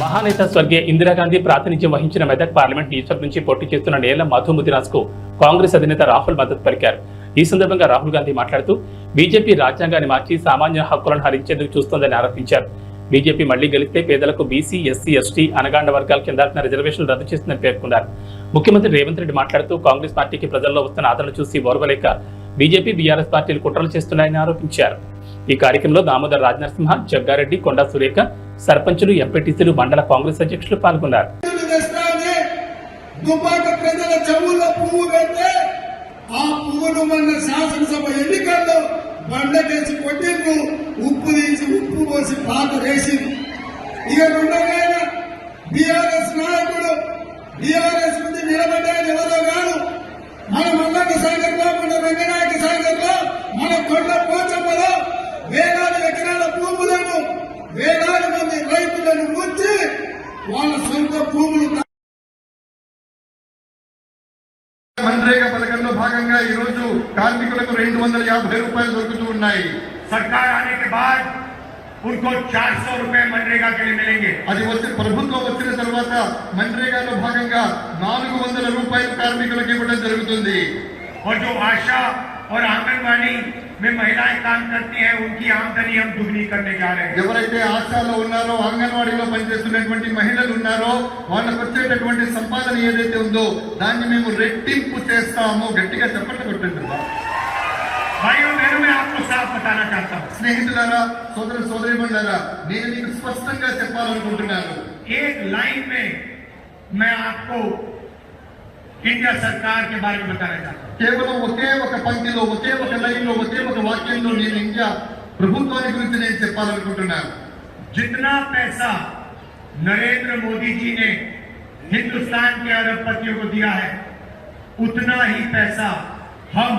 మహానేత స్వర్గీయ ఇందిరాగాంధీ ప్రాతినిధ్యం వహించిన మెదక్ పార్లమెంట్ నియోజకవర్గం నుంచి పోటీ చేస్తున్న నేల మధు ముదిరాజ్కు కాంగ్రెస్ అధినేత రాహుల్ మద్దతు పలికారు. ఈ సందర్భంగా రాహుల్ గాంధీ మాట్లాడుతూ బీజేపీ రాజ్యాంగాన్ని మార్చి సామాన్య హక్కులను హరించేందుకు చూస్తోందని ఆరోపించారు. బీజేపీ మళ్ళీ గెలిస్తే పేదలకు బీసీ ఎస్సీ ఎస్టీ అనగాండ వర్గాల కింద రిజర్వేషన్లు రద్దు చేస్తుందని పేర్కొన్నారు. ముఖ్యమంత్రి రేవంత్ రెడ్డి మాట్లాడుతూ కాంగ్రెస్ పార్టీకి ప్రజల్లో వస్తున్న ఆదరణ చూసి ఓర్వలేక బీజేపీ బీఆర్ఎస్ పార్టీలు కుట్రలు చేస్తున్నాయని ఆరోపించారు. ఈ కార్యక్రమంలో దామోదర్ రాజనరసింహ జగ్గారెడ్డి కొండా సురేఖ సర్పంచులు ఎంపీటీసీలు మండల కాంగ్రెస్ అధ్యక్షులు పాల్గొన్నారు. పువ్వులు తెస్తానే దుబ్బాక ప్రజల చెవుల్లో పువ్వు పెడితే ఆ పువ్వును మన శాసనసభ ఎన్నికల్లో బండకేసి కొట్టిండ్రు. ఉప్పు తీసి ఉప్పు పోసి పాత వేసి ఇక రెండవైన బీఆర్ఎస్ నాయకుడు బీఆర్ఎస్ నుంచి నిలబడ్డాయని ఎవరో కాదు. మన మల్లన్న సాగర్లో మన రంగనాయక సాగర్ మన పథకంలో భాగంగా ఈ రోజు కార్మికులకు రెండు వందల యాభై రూపాయలు దొరుకుతూ ఉన్నాయి सरकार आने के बाद उनको 400 रुपए मनरेगा के लिए मिलेंगे అది వచ్చి ప్రభుత్వం వచ్చిన తర్వాత మన్రేగాలో భాగంగా నాలుగు వందల రూపాయలు కార్మికులకు ఇవ్వడం జరుగుతుంది और जो आशा और आंगनबाड़ी में महिलाएं काम करती हैं उनकी आमदनी हम दुगनी करने जा रहे हैं ఎవరైతే ఆశాలో ఉన్నారో అంగన్వాడీలో పనిచేస్తున్నటువంటి మహిళలు ఉన్నారో వాళ్ళకు వచ్చేటటువంటి సంపాదన ఏదైతే ఉందో దాన్ని మేము రెట్టింపు చేస్తాము గట్టిగా చెప్పండి కొట్టండి भाइयों बहनों मैं आपको साफ बताना चाहता हूँ స్నేహితులారా సోదర సోదరిమణులారా నేను మీకు స్పష్టంగా చెప్పాలనుకుంటున్నాను एक लाइन में मैं आपको इंडिया सरकार के बारे में बताना चाहता हूँ కేవలం ఒకే ఒక పంక్తిలో ఒకే ఒక లైన్లో ఒకే ఒక వాక్యంలో నేను ఇండియా ప్రభుత్వాన్ని గురించి నేను చెప్పాలనుకుంటున్నాను जितना पैसा नरेंद्र मोदी जी ने हिंदुस्तान के अरबपतियों को दिया है उतना ही पैसा हम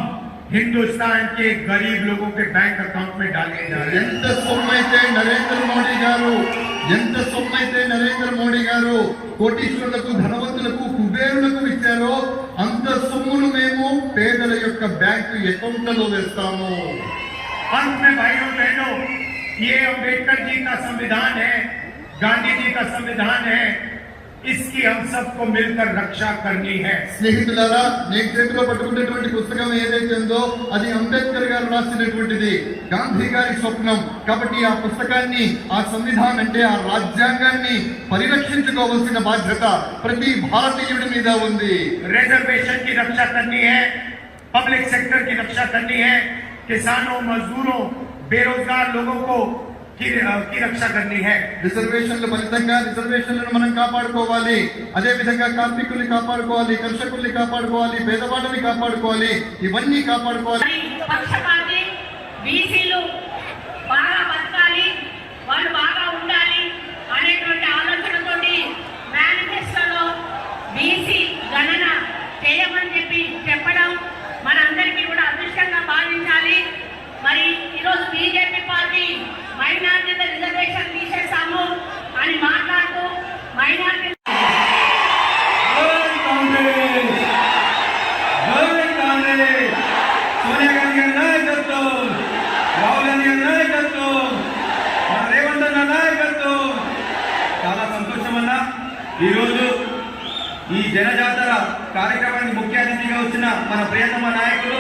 हिंदुस्तान के गरीब लोगों के बैंक अकाउंट में डालने जा रहे हैं ఎంత సొమ్మైతే నరేంద్ర మోడీ గారు ఎంత సొమ్మైతే నరేంద్ర మోడీ గారు కోటీశ్వరులకు ధనవంతులకు కుబేరులకు ఇచ్చారో అంత సొమ్మును మేము పేదల యొక్క బ్యాంకు అకౌంట్లలో వేస్తాము अंत में भाइयों बहनों ये अंबेडकर जी का संविधान है गांधी जी का संविधान है इसकी हम सबको मिलकर रक्षा करनी है స్నేహితులారా నేను చేతిలో పట్టుకున్నటువంటి పుస్తకం ఏదైతే ఉందో అది అంబేద్కర్ గారు రాసినటువంటిది గాంధీ గారి స్వప్నం కాబట్టి ఆ పుస్తకాన్ని ఆ సంవిధానం అంటే ఆ రాజ్యాంగాన్ని పరిరక్షించుకోవాల్సిన బాధ్యత ప్రతి భారతీయుడి మీద ఉంది रिजर्वेशन की रक्षा करनी है पब्लिक सेक्टर की रक्षा करनी है किसानों मजदूरों बेरोजगार लोगों को రక్ష కర్ని హై రిజర్వేషన్లు ఫలితంగా రిజర్వేషన్లను మనం కాపాడుకోవాలి అదే విధంగా కార్మికుల్ని కాపాడుకోవాలి కర్షకుల్ని కాపాడుకోవాలి పేదవాళ్ళని కాపాడుకోవాలి ఇవన్నీ కాపాడుకోవాలి బీసీలు బాగా బతకాలి వాళ్ళు ఈరోజు ఈ జనజాతర కార్యక్రమానికి ముఖ్య అతిథిగా వచ్చిన మన ప్రియతమ నాయకులు